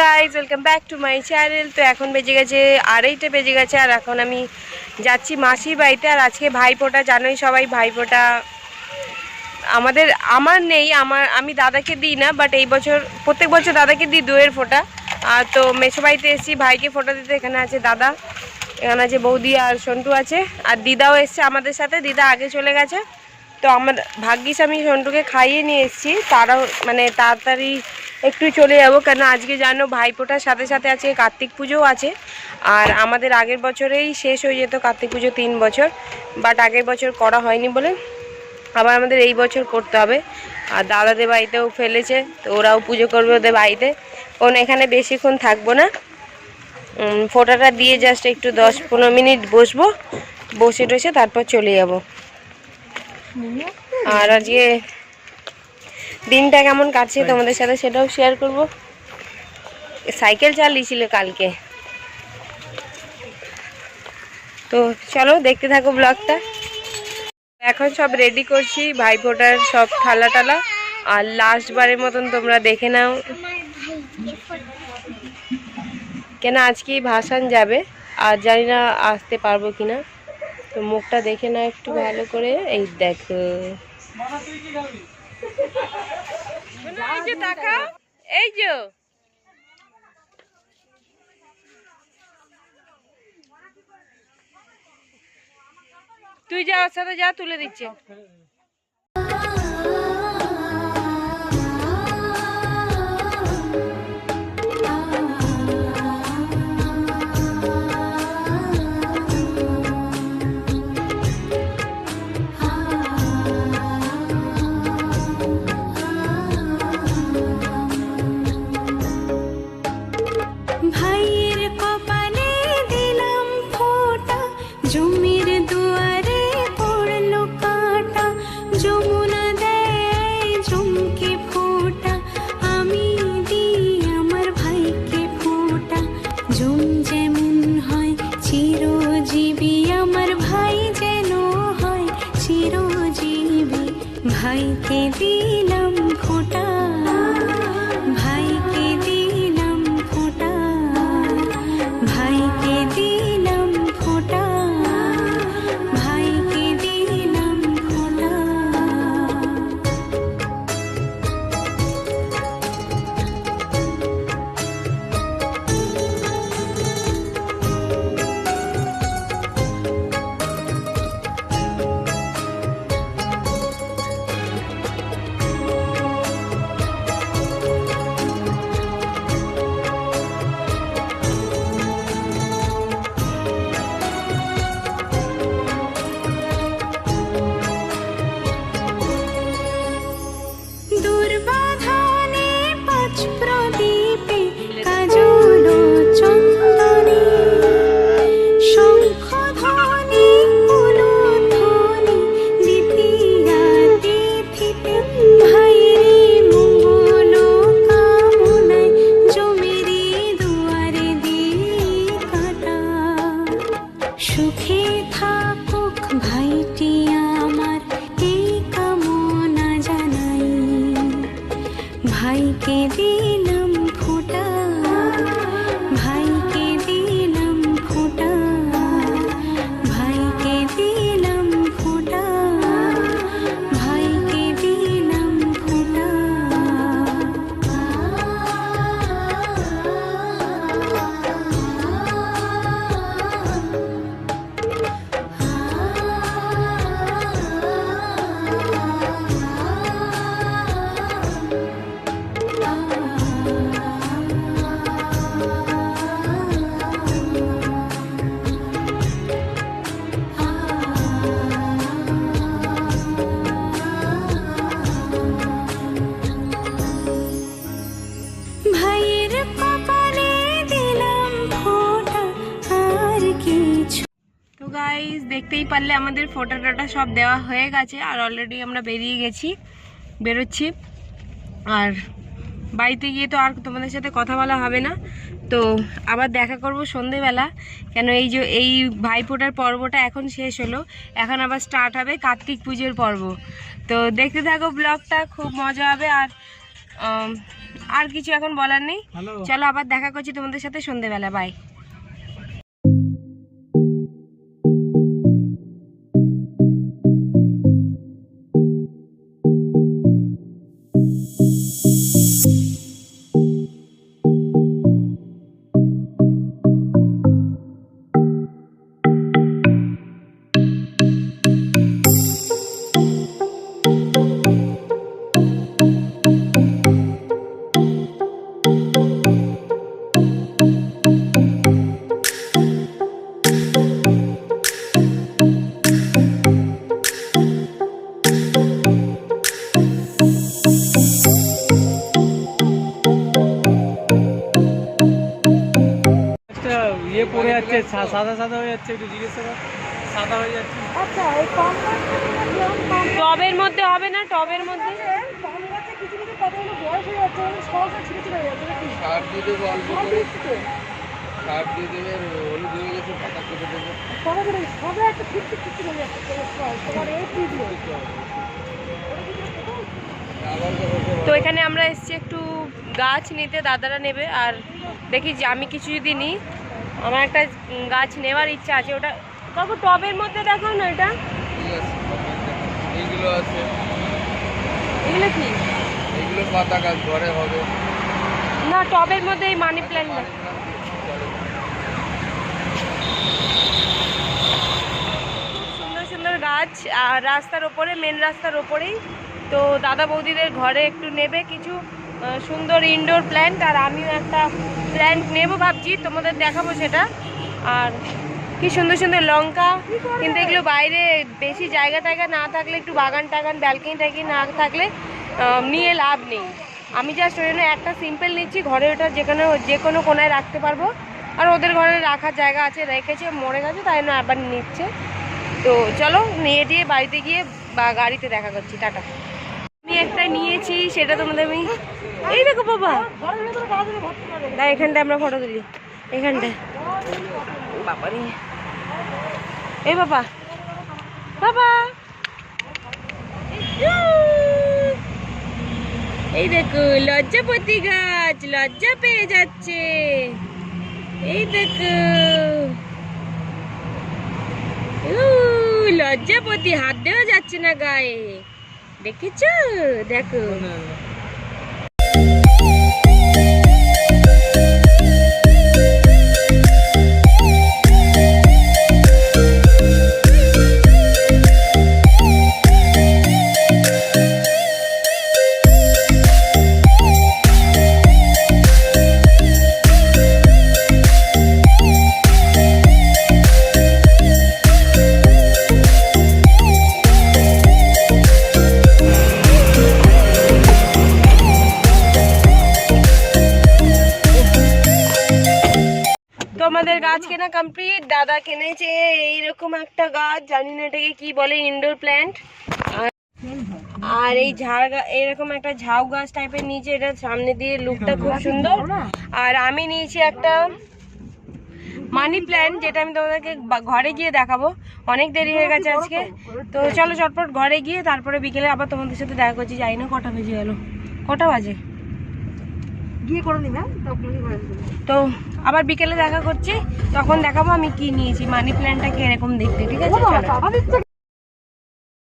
Guys welcome back to my channel তো এখন বেজে গেছে আড়াইটে, বেজে গেছে আর এখন আমি যাচ্ছি মাসির বাড়িতে। আর আজকে ভাইফোঁটা জানোই সবাই ভাইফোঁটা আমাদের, আমার নেই, আমার, আমি দাদাকে দিই না বাট এই বছর, প্রত্যেক বছর দাদাকে দিই দুয়ের ফোঁটা। আর তো মেসো বাড়িতে এসেছি, ভাইকে ফোঁটা দিতে, এখানে আছে দাদা, এখানে আছে বৌদি আর সন্টু আছে। আর দিদাও এসছে আমাদের সাথে, দিদা আগে চলে গেছে। তো আমার ভাগ্যিস আমি সন্টুকে খাইয়ে নিয়ে এসেছি। তারাও মানে তাড়াতাড়ি একটু চলে যাব কেন আজকে জানো ভাইফোঁটার সাথে সাথে আছে কার্তিক পুজোও আছে। আর আমাদের আগের বছরেই শেষ হয়ে যেত কার্তিক পুজো তিন বছর বাট আগের বছর করা হয়নি বলে আবার আমাদের এই বছর করতে হবে। আর দাদাদের বাড়িতেও ফেলেছে, তো ওরাও পুজো করবে ওদের বাড়িতে। কোন এখানে বেশিক্ষণ থাকব না। ফোঁটাটা দিয়ে জাস্ট একটু দশ পনেরো মিনিট বসবো, বসে টসে তারপর চলে যাব। আর আজকে দিনটা কেমন কাটছে তোমাদের সাথে সেটাও শেয়ার করব। সাইকেল চালিয়েছিল কালকে। তো চলো দেখতে থাকো ব্লগটা। এখন সব রেডি করছি ভাইফোঁটার সব ঠালা টালা। আর লাস্ট বারের মতন তোমরা দেখে নাও। কেন আজকেই ভাসান যাবে? আর জানি না আসতে পারব কিনা। তো মুখটা দেখে না একটু ভালো করে। এই দেখো। এই যে। তুই যা, ওর সাথে যা, তুলে দিচ্ছে। ভাইটি আমার এই কামনা জানাই। ভাইকে দিলাম গাইজ দেখতেই পারলে আমাদের ফোটো টোটা সব দেওয়া হয়ে গেছে আর অলরেডি আমরা বেরিয়ে গেছি বেরোচ্ছি। আর বাড়িতে গিয়ে তো আর তোমাদের সাথে কথা বলা হবে না। তো আবার দেখা করব সন্ধেবেলা কেন এই যে এই ভাইফোঁটার পর্বটা এখন শেষ হলো এখন আবার স্টার্ট হবে কার্তিক পুজোর পর্ব। তো দেখতে থাকো ব্লগটা খুব মজা হবে আর আর কিছু এখন বলার নেই। চলো আবার দেখা করছি তোমাদের সাথে সন্ধেবেলা বাই সাদা সাদা হয়ে যাচ্ছে একটু জিজ্ঞেস করো সাদা হয়ে যাচ্ছে টবের মধ্যে হবে না টবের মধ্যে সার দিয়ে দেবো অল্প করে সার দিয়ে দেবে হলুদ হয়ে গেছে পাতা কেটে দেবে আবার তো এখানে আমরা এসেছি একটু গাছ নিতে দাদারা নেবে আর দেখি যে আমি কিছু যদি নিই আমার একটা গাছ নেওয়ার ইচ্ছা আছে ওটা কাকু টবের মধ্যে দেখো না এটা? এইগুলো আছে। এগুলো কি? এইগুলো পাতা গাছ ঘরে হবে। না টবের মধ্যে এই মানি প্ল্যান্ট না। সুন্দর সুন্দর গাছ আর রাস্তার ওপরে মেন রাস্তার ওপরেই। তো দাদা বৌদিদের ঘরে একটু নেবে কিছু। সুন্দর ইনডোর প্ল্যান্ট আর আমিও একটা প্ল্যান্ট নেব ভাবছি, তোমাদের দেখাবো সেটা। আর কি সুন্দর সুন্দর লঙ্কা, কিন্তু এগুলো বাইরে বেশি জায়গা টায়গা না থাকলে, একটু বাগান টাগান ব্যালকনি ট্যালকনি না থাকলে নিয়ে লাভ নেই। আমি জাস্ট ওই জন্য একটা সিম্পল নিচ্ছি, ঘরে ওটা যেখানে যে কোনো কোনায় রাখতে পারব। আর ওদের ঘরে রাখার জায়গা আছে, রেখেছে, মরে গেছে, তাই জন্য আবার নিচ্ছে। তো চলো, নিয়ে দিয়ে বাড়িতে গিয়ে বা গাড়িতে দেখা করছি, টাটা। আমি একটা নিয়েছি, সেটা তোমাদের আমি এই দেখো বাবা। না এখানটা আমরা ফটো তুলি। এখানটায়। বাবারে। এই বাবা। বাবা। এই দেখো লজ্জাপতি গাছ লজ্জা পেয়ে যাচ্ছে। এই দেখো। লজ্জাপতি হাত দেওয়া যাচ্ছে না গায়ে। দেখেছ? দেখো। গাছ কেনা কমপ্লিট দাদা কিনেছে এইরকম একটা গাছ জানি না এটাকে কি বলে ইনডোর প্ল্যান্ট আর এই ঝাড় এরকম একটা ঝাউ গাছ টাইপের নিচে এটা সামনে দিয়ে লুকটা খুব সুন্দর। আর আমি নিয়েছি একটা মানি প্ল্যান্ট যেটা আমি তোমাদেরকে ঘরে গিয়ে দেখাবো। অনেক দেরি হয়ে গেছে আজকে। তো চলো চটপট ঘরে গিয়ে তারপরে বিকেলে আবার তোমাদের সাথে দেখা করছি যাই না কটা বেজে গেল। কটা বাজে গিয়ে করে নিবে তখনই করে দিবে তো আবার বিকেলে দেখা করছি তখন দেখাবো আমি কি নিয়েছি মানি প্ল্যান্টটা কীরকম দেখতে ঠিক আছে?